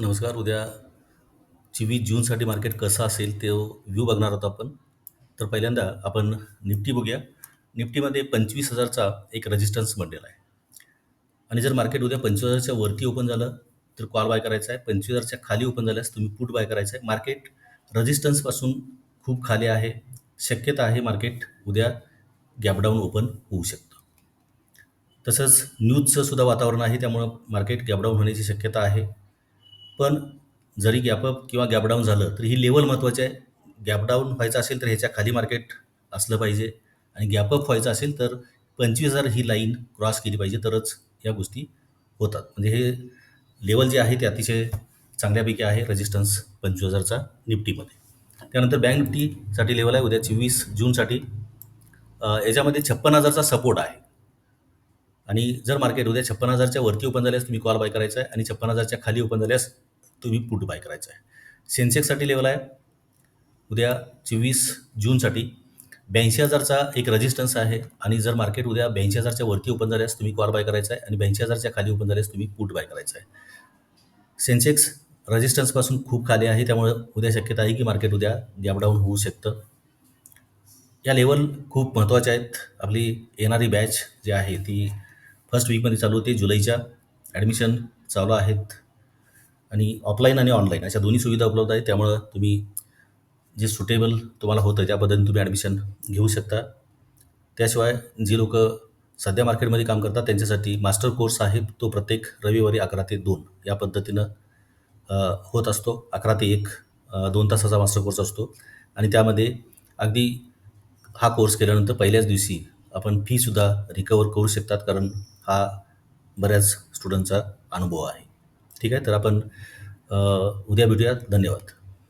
नमस्कार उद्या चोवीस जूनसाठी मार्केट कसं असेल तो व्ह्यू बघणार आहोत आपण. तर पहिल्यांदा आपण निफ्टी बघूया. निफ्टीमध्ये पंचवीस हजारचा एक रेजिस्टन्स बनलेला आहे. आणि जर मार्केट उद्या पंचवीस हजारच्या वरती ओपन झालं तर कॉल बाय करायचा आहे. पंचवीस हजारच्या खाली ओपन झाल्यास तुम्ही पुट बाय करायचं आहे. मार्केट रजिस्टन्सपासून खूप खाली आहे. शक्यता आहे मार्केट उद्या गॅपडाऊन ओपन होऊ शकतं. तसंच न्यूजचं सुद्धा वातावरण आहे त्यामुळं मार्केट गॅपडाऊन होण्याची शक्यता आहे. पण जरी गॅपअप किंवा गॅपडाऊन झालं तर ही लेवल महत्त्वाची आहे. गॅपडाऊन व्हायचं असेल तर ह्याच्या खाली मार्केट असलं पाहिजे आणि गॅपअप व्हायचं असेल तर पंचवीस हजार ही लाईन क्रॉस केली पाहिजे तरच या गोष्टी होतात. म्हणजे हे लेवल जे आहे ते अतिशय चांगल्यापैकी आहे रेजिस्टन्स पंचवीस हजारचा निफ्टीमध्ये. त्यानंतर बँक निफ्टीसाठी लेवल आहे उद्याची वीस जूनसाठी. याच्यामध्ये छप्पन हजारचा सपोर्ट आहे. आणि जर मार्केट उद्या छप्पन हजारच्या वरती ओपन झाल्यास तुम्ही कॉल बाय करायचा आहे आणि छप्पन हजारच्या खाली ओपन झाल्यास तुम्ही पुट बाय करायचं आहे. सेन्सेक्ससाठी लेवल आहे. उद्या चोवीस जूनसाठी ब्याऐंशी हजारचा एक रजिस्टन्स आहे आणि जर मार्केट उद्या ब्याऐंशी हजारच्या वरती ओपन झाल्यास तुम्ही कॉल बाय करायचा आहे आणि ब्याऐंशी हजारच्या खाली ओपन झाल्यास तुम्ही पुट बाय करायचा आहे. सेन्सेक्स रजिस्टन्सपासून खूप खाली आहे त्यामुळं उद्या शक्यता आहे की मार्केट उद्या गॅपडाऊन होऊ शकतं. या लेवल खूप महत्त्वाच्या आहेत. आपली येणारी बॅच जी आहे ती फर्स्ट वीकमध्ये चालू होते जुलैच्या ॲडमिशन चालू आहेत. आणि ऑफलाईन आणि ऑनलाईन अशा दोन्ही सुविधा उपलब्ध आहेत. त्यामुळं तुम्ही जे सुटेबल तुम्हाला होतं त्या पद्धतीने तुम्ही ॲडमिशन घेऊ शकता. त्याशिवाय जी लोक सध्या मार्केटमध्ये काम करतात त्यांच्यासाठी मास्टर कोर्स आहे तो प्रत्येक रविवारी अकरा ते दोन या पद्धतीनं होत असतो. अकरा ते एक दोन तासाचा मास्टर कोर्स असतो. आणि त्यामध्ये अगदी हा कोर्स केल्यानंतर पहिल्याच दिवशी आपण फीसुद्धा रिकवर करू शकतात कारण हा बऱ्याच स्टुडंटचा अनुभव आहे. ठीक आहे? तर आपण उद्या भेटूयात. धन्यवाद.